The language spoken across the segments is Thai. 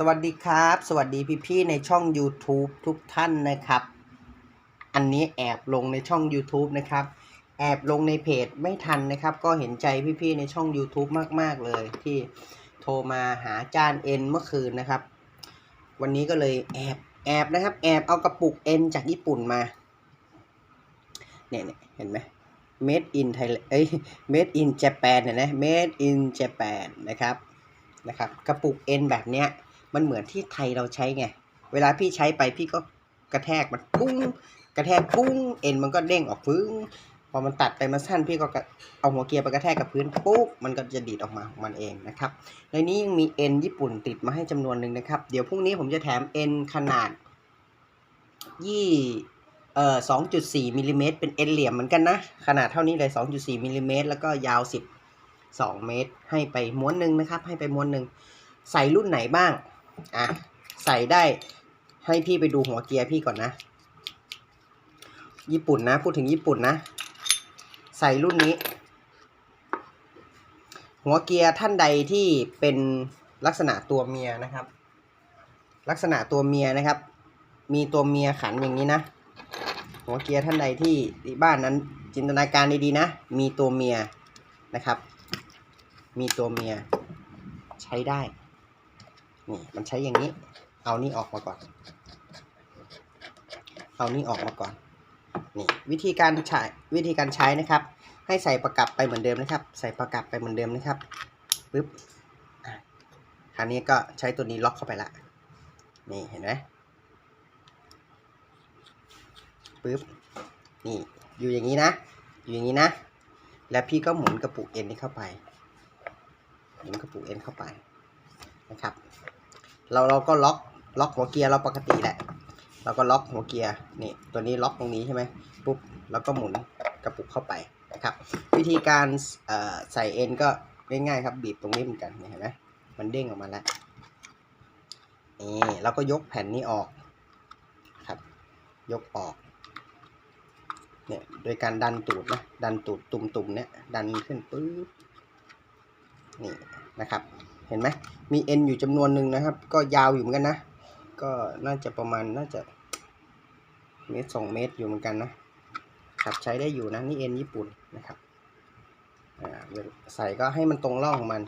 สวัสดีครับ สวัสดีพี่ๆในช่อง YouTube ทุกท่านนะครับ อันนี้แอบลงในช่อง YouTube นะครับ แอบลงในเพจไม่ทันนะครับ ก็เห็นใจพี่ๆในช่อง YouTube มากๆเลย ที่โทรมาหาจานเอ็นเมื่อคืนนะครับ วันนี้ก็เลยแอบแอบนะครับ แอบเอากระปุกเอ็นจากญี่ปุ่นมาเนี่ยเห็นไหม made in Thailand เอ้ย made in Japan เนี่ยนะ made in Japan นะครับนะครับ กระปุกเอ็นแบบเนี้ย มันเหมือนที่ไทยเราใช้ไง เวลาพี่ใช้ไปพี่ก็กระแทกมันปุ้ง กระแทกปุ้ง เอ็นมันก็เด้งออกฟึ้ง พอมันตัดไปมันสั้นพี่ก็เอาหัวเกียร์ไปกระแทกกับพื้นปุ๊บมันก็จะดีดออกมาของมันเองนะครับ ในนี้ยังมีเอ็นญี่ปุ่นติดมาให้จำนวนหนึ่งนะครับ เดี๋ยวพรุ่งนี้ผมจะแถมเอ็นขนาดยี่เอ่อสองจุดสี่มิลลิเมตรเป็นเอ็นเหลี่ยมเหมือนกันนะ ขนาดเท่านี้เลยสองจุดสี่มิลลิเมตรแล้วก็ยาวสิบสองเมตร ให้ไปม้วนหนึ่งนะครับ ให้ไปม้วนหนึ่งใส่รุ่นไหนบ้าง อะใส่ได้ให้พี่ไปดูหัวเกียร์พี่ก่อนนะ ญี่ปุ่นนะ พูดถึงญี่ปุ่นนะ ใส่รุ่นนี้ หัวเกียร์ท่านใดที่เป็นลักษณะตัวเมียนะครับ ลักษณะตัวเมียนะครับ มีตัวเมียขันอย่างนี้นะ หัวเกียร์ท่านใดที่บ้านนั้น จินตนาการดีๆนะ มีตัวเมียนะครับ มีตัวเมียใช้ได้ นี่มันใช้อย่างนี้ เอานี่ออกมาก่อน เอานี่ออกมาก่อน นี่วิธีการใช้วิธีการใช้นะครับ ให้ใส่ประกับไปเหมือนเดิมนะครับ ใส่ประกับไปเหมือนเดิมนะครับปึ๊บคราวนี้ก็ใช้ตัวนี้ล็อกเข้าไปละ นี่เห็นไหมปึ๊บ นี่อยู่อย่างนี้นะ อยู่อย่างนี้นะ แล้วพี่ก็หมุนกระปุกเอ็นนี้เข้าไป หมุนกระปุกเอ็นเข้าไปนะครับ เราเราก็ล็อกล็อกหัวเกียร์เราปกติแหละเราก็ล็อกหัวเกียร์นี่ตัวนี้ล็อกตรงนี้ใช่ไหมปุ๊บแล้วก็หมุนกระปุกเข้าไปนะครับ วิธีการใส่เอ็นก็ง่ายๆครับบีบตรงนี้เหมือนกันเนี่ยเห็นไหมมันเด้งออกมาแล้วนี่เราก็ยกแผ่นนี้ออกครับ ยกออกเนี่ยโดยการดันตูดนะดันตูดตุ่มๆเนี่ยดันขึ้นปุ๊บนี่นะครับ เห็นไหมมีเอ็นอยู่จำนวนหนึ่งนะครับ ก็ยาวอยู่เหมือนกันนะ ก็น่าจะประมาณน่าจะเมตรสองเมตรอยู่เหมือนกันนะครับใช้ได้อยู่นะนี่เอ็นญี่ปุ่นนะครับใส่ก็ให้มันตรงร่องของมัน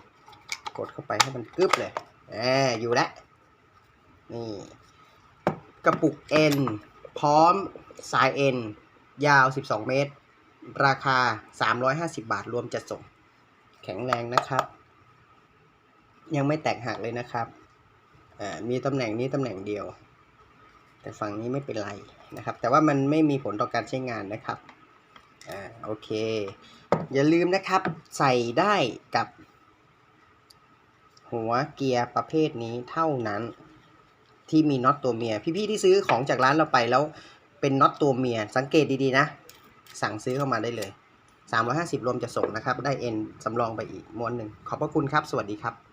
กดเข้าไปให้มันกึบเลยอ่าอยู่แล้วนี่กระปุกเอ็นพร้อมสายเอ็นยาว 12 เมตร ราคา 350 บาทรวมจัดส่ง แข็งแรงนะครับ ยังไม่แตกหักเลยนะครับอ่ามีตำแหน่งนี้ตำแหน่งเดียว แต่ฝั่งนี้ไม่เป็นไรนะครับ แต่ว่ามันไม่มีผลต่อการใช้งานนะครับอ่าโอเค อย่าลืมนะครับ ใส่ได้กับ หัวเกียร์ประเภทนี้เท่านั้น ที่มีน็อตตัวเมีย พี่ๆที่ซื้อของจากร้านเราไปแล้วเป็นน็อตตัวเมีย สังเกตดีๆนะ สั่งซื้อเข้ามาได้เลย 350 รวมจะส่งนะครับ ได้เอ็นสำรองไปอีกม้วนหนึ่ง ขอบพระคุณครับ สวัสดีครับ